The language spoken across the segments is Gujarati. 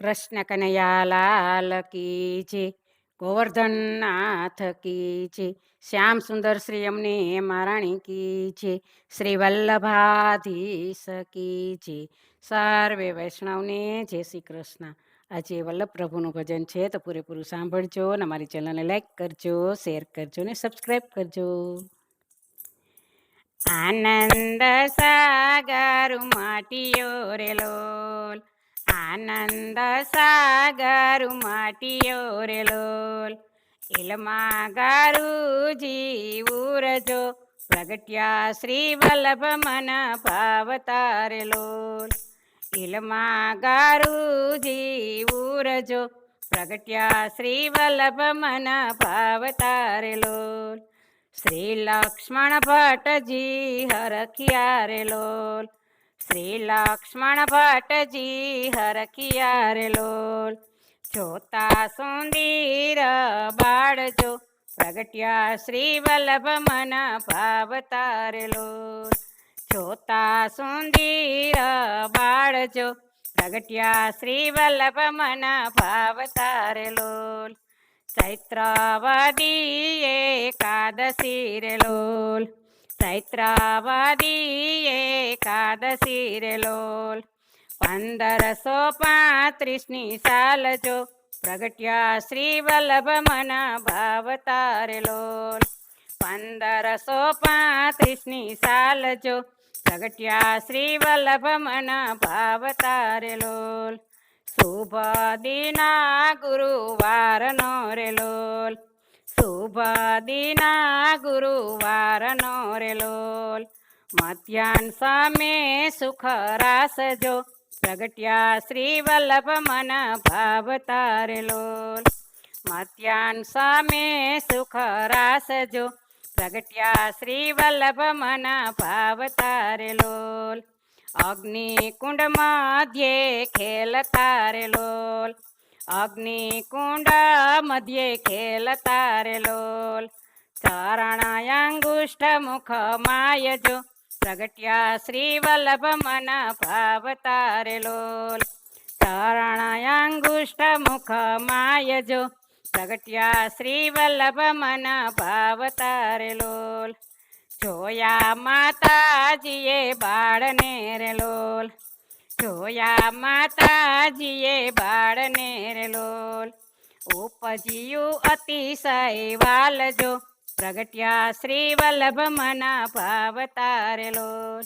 કૃષ્ણ કનૈયાલાલ કી છે ગોવર્ધન નાથ કી છે શ્યામ સુંદર શ્રી અમને મહારાણી કી છે શ્રી વલ્લભાધીશ કી છે સર્વે વૈષ્ણવને જય શ્રી કૃષ્ણ. આજે વલ્લભ પ્રભુનું ભજન છે તો પૂરેપૂરું સાંભળજો અને અમારી ચેનલને લાઈક કરજો, શેર કરજો ને સબસ્ક્રાઈબ કરજો. આનંદ સાગર માટીયો રે લોલ આનંદ સાગર માટીયો રે લોલ ઇલમાં ગારું જીવુરજો પ્રગટ્યા શ્રી વલ્લભ મન ભાવતારે લોલ ઇલમાં ગારું જીવુરજો પ્રગટ્યા શ્રી વલ્લભ મન ભાવતારે લોલ શ્રી લક્ષ્મણ ભટ્ટજી હરખિયા રે લોલ શ્રી લક્ષ્મણ ભટ્ટજી હરખિયા રે લોલ. જોતા સુંદીર બાળજો, પ્રગટ્યા શ્રી વલ્લભ મન ભાવતાર લોલ. જોતા સુંદીર બાળજો, પ્રગટ્યા શ્રી વલ્લભ મન ભાવતાર લોલ. ચૈત્રવદી એકાદશી રે લોલ. ચૈત્રવદી એકાદશી રે લોલ પંદરસો પાંત્રીસની સાલ જો પ્રગટ્યા શ્રી વલ્લભ મન ભાવતા રે લોલ પંદરસો પાંત્રીસની સાલ જો પ્રગટ્યા શ્રી વલ્લભ મન ભાવતા રે લોલ શુભ દિના ગુરુવારનો રે લોલ શુભ દિના ગુરુવારનો રે લોલ મધ્યાન સામે સુખ રાસજો પ્રગટ્યા શ્રી વલ્લભ મન ભાવ રે લોલ મધ્યાન સામે સુખ રાસજો પ્રગટ્યા શ્રી વલ્લભ મન ભાવ રે લોલ અગ્નિ કુંડ મધ્યે ખેલતા રે લોલ અગ્નિ કુંડા મધ્યે ખેલતા રે લોલ. ચરણાયાંગુષ્ઠ મુખ માયજો પ્રગટ્યા શ્રી વલ્લભ મન ભાવતા રે લોલ. ચરણાયાંગુષ્ઠ મુખ માયજો પ્રગટ્યા શ્રી વલ્લભ મન ભાવતા રે લોલ. જોયા માતાજીએ બાળને રે લોલ. જોયા માતાજીએ બાળને લોલ ઉપજ્યું અતિશય વાલજો, પ્રગટ્યા શ્રી વલ્લભ મના ભાવતા રે લોલ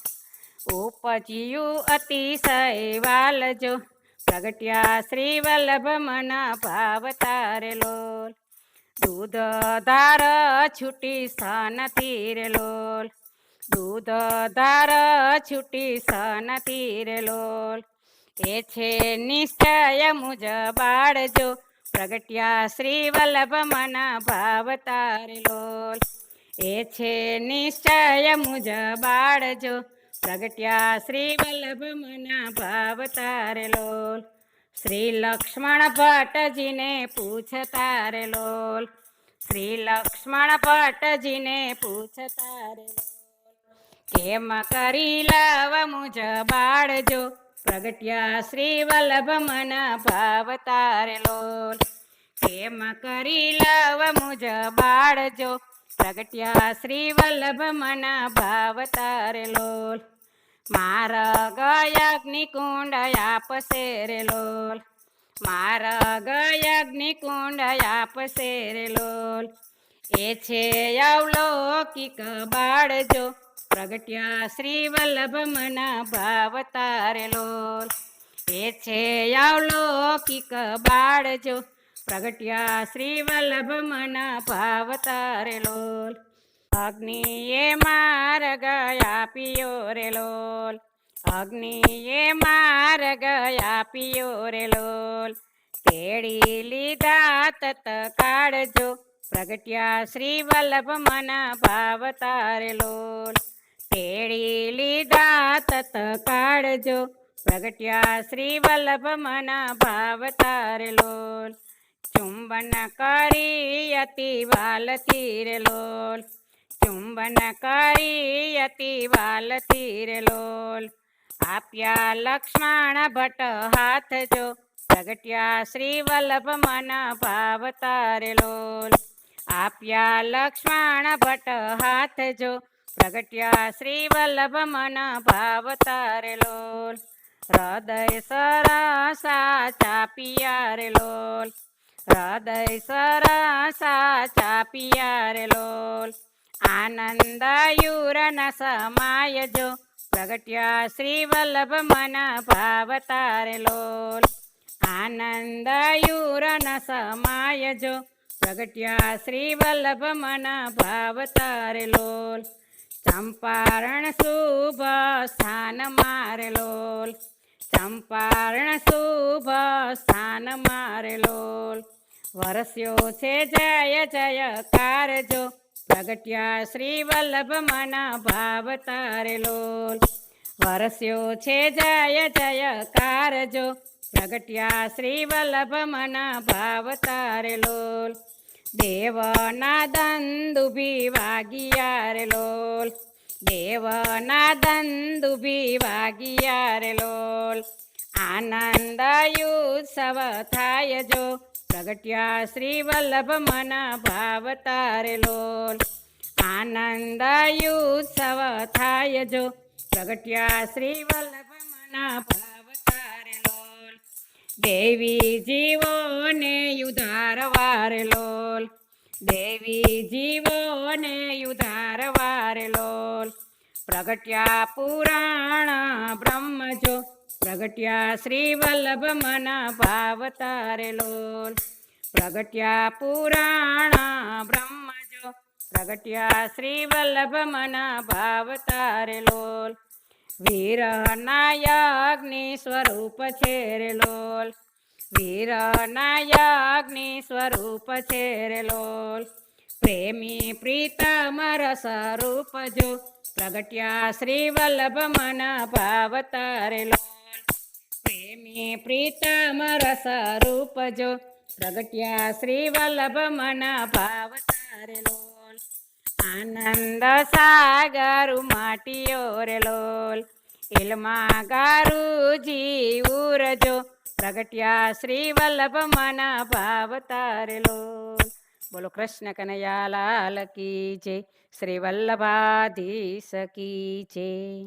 ઉપજ્યું અતિશય વાલજો, પ્રગટ્યા શ્રી વલ્લભ મના ભાવતા રે લોલ દૂધ ધાર છૂટી સ્થાન રે લોલ દૂધ, ધાર, છૂટી, સન રે લોલ. એ છે નિશ્ચય મુજબ બાળજો પ્રગટ્યા શ્રી વલ્લભ મન ભાવતા રે લોલ. એ છે નિશ્ચય મુજબ બાળજો પ્રગટ્યા શ્રી વલ્લભ મન ભાવતા રે લોલ. શ્રી લક્ષ્મણ ભટ્ટજીને પૂછતા રે લોલ. શ્રી લક્ષ્મણ ભટ્ટજીને પૂછતા રે લોલ કેમ કરી લાવ મુજ બાળજો? પ્રગટ્યા શ્રી વલ્લભ મન ભાવતા રે લોલ. કેમ કરી લાવ મુજ બાળજો? પ્રગટ્યા શ્રી વલ્લભ મન ભાવતા રે લોલ. મારા ગયાગ્નિ કુંડ આપશે રે લોલ. મારા ગયાગ્નિ કુંડ આપશે રે એ છે અવલૌકિક બાળજો પ્રગટ્યા શ્રી વલ્લભ મના ભાવતા તારેલો એ છે અવલૌકિક બાળજો પ્રગટ્યા શ્રી વલ્લભ મન ભાવતા રે લોલ અગ્નિએ માર્ગ આપ્યો રે લોલ. અગ્નિએ માર્ગ આપ્યો રે લોલ. તેડી લીધા તત કાઢજો પ્રગટ્યા શ્રી વલ્લભ મના ભાવતાર લોલ તેડી લીધા તત કાઢજો પ્રગટ્યા શ્રી વલ્લભ મના ભાવતાર લોલ ચુંબન કરી અતિ વાલ તીર લોલ ચુંબન કરી અતિ વાલ તીર લોલ આપ્યા લક્ષ્મણ ભટ્ટ હાથ જો પ્રગટ્યા શ્રી વલ્લભ મના ભાવતાર લોલ આપ્યા લક્ષ્મણ ભટ્ટ હાથ જો. પ્રગટ્યા શ્રી વલ્લભ મન ભાવ તારે લોલ. હૃદય સરસા ચાપિયા રે લોલ. હૃદય સરસા ચાપિયા રે લોલ. આનંદાયુરન સમાય જો. પ્રગટ્યા શ્રી વલ્લભ મન ભાવ તારે લોલ. આનંદાયુરન સમાય જો. પ્રગટ્યા શ્રી વલ્લભ મન ભાવ તારે લોલ ચંપારણ શુભ સ્થાન માર લોલ ચંપારણ શુભ સ્થાન માર લોલ વરસ્યો છે જય જય કારજો પ્રગટ્યા શ્રી વલ્લભ મન ભાવ લોલ વરસ્યો છે જય જય કારજો પ્રગટ્યા શ્રી વલ્લભ મન ભાવ તારે લોલ દેવના દંદુભી વાગિયા રે લોલ દેવના દંદુભી વાગિયા રે લોલ આનંદ ઉત્સવ થાય જો પ્રગટ્યા શ્રી વલ્લભ મના ભાવ તારે લોલ આનંદ ઉત્સવ થાય જો પ્રગટ્યા શ્રી વલ્લભ મના દેવી જીવોને ઉધારવાર લોલ દેવી જીવોને ઉધારવાર લોલ પ્રગટ્યા પુરાણ બ્રહ્મજો, પ્રગટ્યા શ્રી વલ્લભ મના ભાવ તારે લોલ પ્રગટ્યા પુરાણ બ્રહ્મજો, પ્રગટ્યા શ્રી વલ્લભ મના ભાવ લોલ વીરનાયગ્નિ સ્વરૂપ છે રે લોલ. વીરનાયગ્નિ સ્વરૂપ છે રે લોલ. પ્રેમી પ્રીતમ રસ રૂપ જો. પ્રગટ્યા શ્રી વલ્લભ મન ભાવ તારે લોલ. પ્રેમી પ્રીતમ રસ જો. પ્રગટ્યા શ્રી વલ્લભ મન ભાવ તારે લોલ. આનંદ સાગર માટીઓ રે લોલ. ઇલમાં ગારુજી ઉરજો. પ્રગટ્યા શ્રી વલ્લભ મન ભાવ તારે લોલ. બોલો કૃષ્ણ કનૈયા લાલ કી જય. શ્રી વલ્લભાધીશ કી જય.